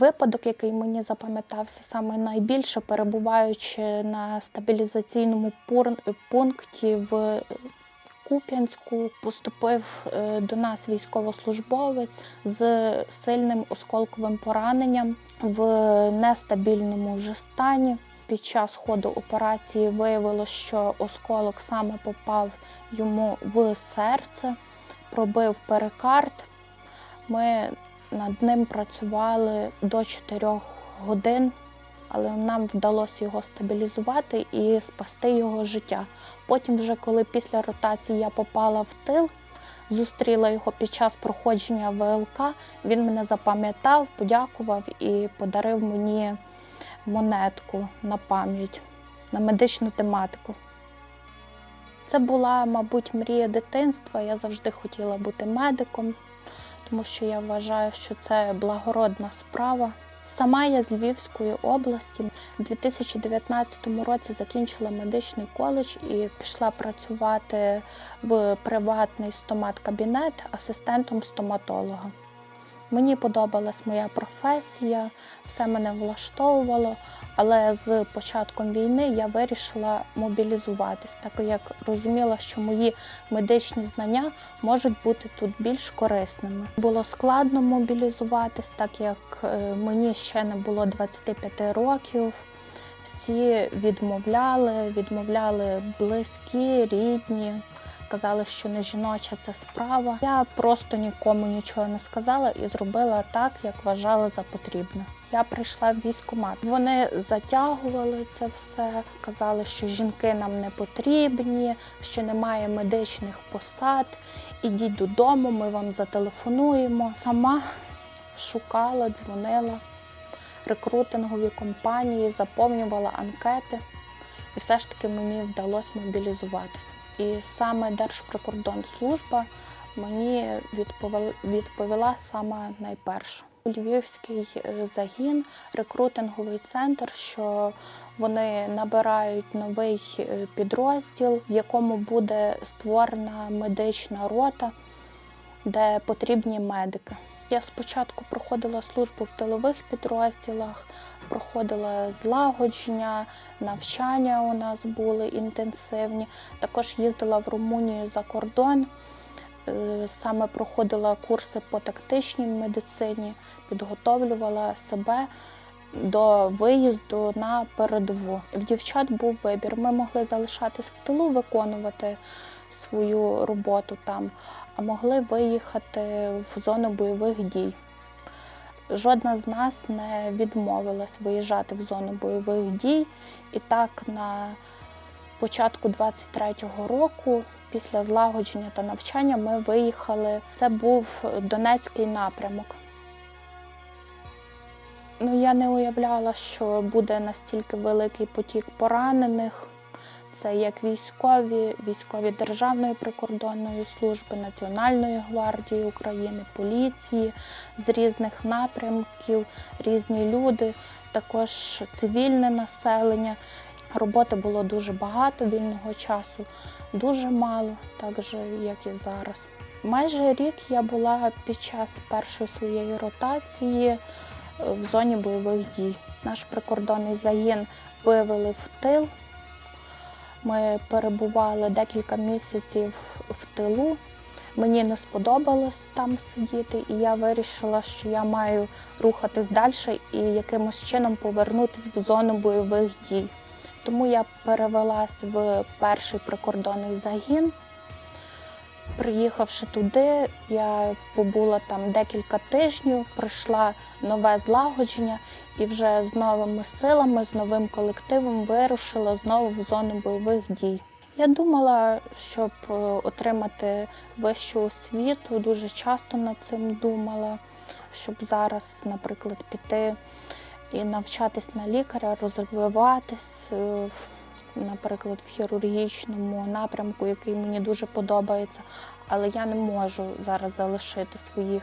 Випадок, який мені запам'ятався саме найбільше, перебуваючи на стабілізаційному пункті в Куп'янську, поступив е, до нас військовослужбовець з сильним осколковим пораненням в нестабільному вже стані. Під час ходу операції виявилося, що осколок саме попав йому в серце, пробив перикард. Ми над ним працювали до 4 годин, але нам вдалося його стабілізувати і спасти його життя. Потім, вже коли після ротації я попала в тил, зустріла його під час проходження ВЛК, він мене запам'ятав, подякував і подарив мені монетку на пам'ять на медичну тематику. Це була, мабуть, мрія дитинства. Я завжди хотіла бути медиком, тому що я вважаю, що це благородна справа. Сама я з Львівської області у 2019 році закінчила медичний коледж і пішла працювати в приватний стомат-кабінет асистентом стоматолога. Мені подобалась моя професія, все мене влаштовувало, але з початком війни я вирішила мобілізуватись, так як розуміла, що мої медичні знання можуть бути тут більш корисними. Було складно мобілізуватись, так як е, мені ще не було 25 років. Всі відмовляли, відмовляли близькі, рідні казали, що не жіноча це справа. Я просто нікому нічого не сказала і зробила так, як вважала за потрібне. Я прийшла в військкомат. Вони затягували це все, казали, що жінки нам не потрібні, що немає медичних посад. Ідіть додому, ми вам зателефонуємо. Сама шукала, дзвонила рекрутингові компанії, заповнювала анкети, і все ж таки мені вдалося мобілізуватися. І саме Держприкордонслужба мені відповіла, саме найперше. Львівський е, загін, рекрутинговий центр, що вони набирають новий е, підрозділ, в якому буде створена медична рота, де потрібні медики. Я спочатку проходила службу в тилових підрозділах, проходила злагодження, навчання у нас були інтенсивні. Також їздила в Румунію за кордон, е, саме проходила курси по тактичній медицині, підготовлювала себе до виїзду на передову. В дівчат був вибір. Ми могли залишатись в тилу, виконувати свою роботу там, а могли виїхати в зону бойових дій. Жодна з нас не відмовилась виїжджати в зону бойових дій. І так на початку 23-го року, після злагодження та навчання, ми виїхали. Це був Донецький напрямок. Ну, я не уявляла, що буде настільки великий потік поранених. Це як військові, військові Державної прикордонної служби, Національної гвардії України, поліції з різних напрямків, різні люди, також цивільне населення. Роботи було дуже багато, вільного часу дуже мало, так же, як і зараз. Майже рік я була під час першої своєї ротації е, в зоні бойових дій. Наш прикордонний загін вивели в тил. Ми перебували декілька місяців в тилу. Мені не сподобалось там сидіти, і я вирішила, що я маю рухатись далі і якимось чином повернутися в зону бойових дій. Тому я перевелась в перший прикордонний загін. Приїхавши туди, я побула там декілька тижнів, пройшла нове злагодження і вже з новими силами, з новим колективом вирушила знову в зону бойових дій. Я думала, щоб е, отримати вищу освіту, дуже часто над цим думала, щоб зараз, наприклад, піти і навчатись на лікаря, розвиватись, е, наприклад, в хірургічному напрямку, який мені дуже подобається. Але я не можу зараз залишити своїх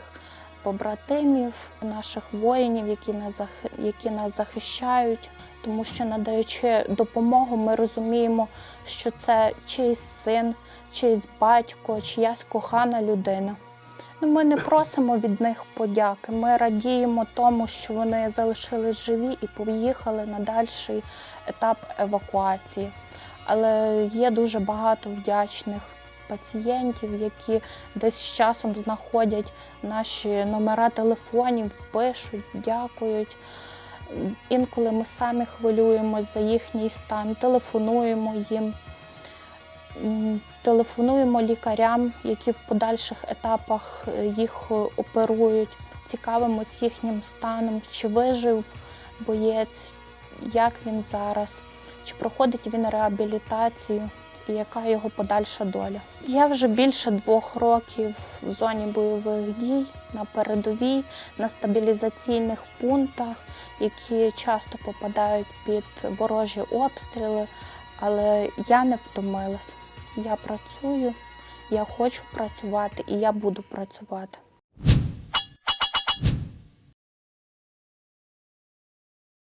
побратимів, наших воїнів, які нас, які нас захищають. Тому що надаючи допомогу, ми розуміємо, що це чийсь син, чийсь батько, чиясь кохана людина. Ну, Ми не просимо від них подяки. Ми радіємо тому, що вони залишились живі і поїхали на дальший етап евакуації. Але є дуже багато вдячних пацієнтів, які десь з часом знаходять наші номера телефонів, пишуть, дякують. Інколи ми самі хвилюємось за їхній стан, телефонуємо їм. Телефонуємо лікарям, які в подальших етапах е, їх е, оперують, цікавимось їхнім станом, чи вижив боєць, як він зараз, чи проходить він реабілітацію і яка його подальша доля. Я вже більше двох років в зоні бойових дій на передовій, на стабілізаційних пунктах, які часто попадають під ворожі обстріли, але я не втомилась. Я працюю, я хочу працювати і я буду працювати.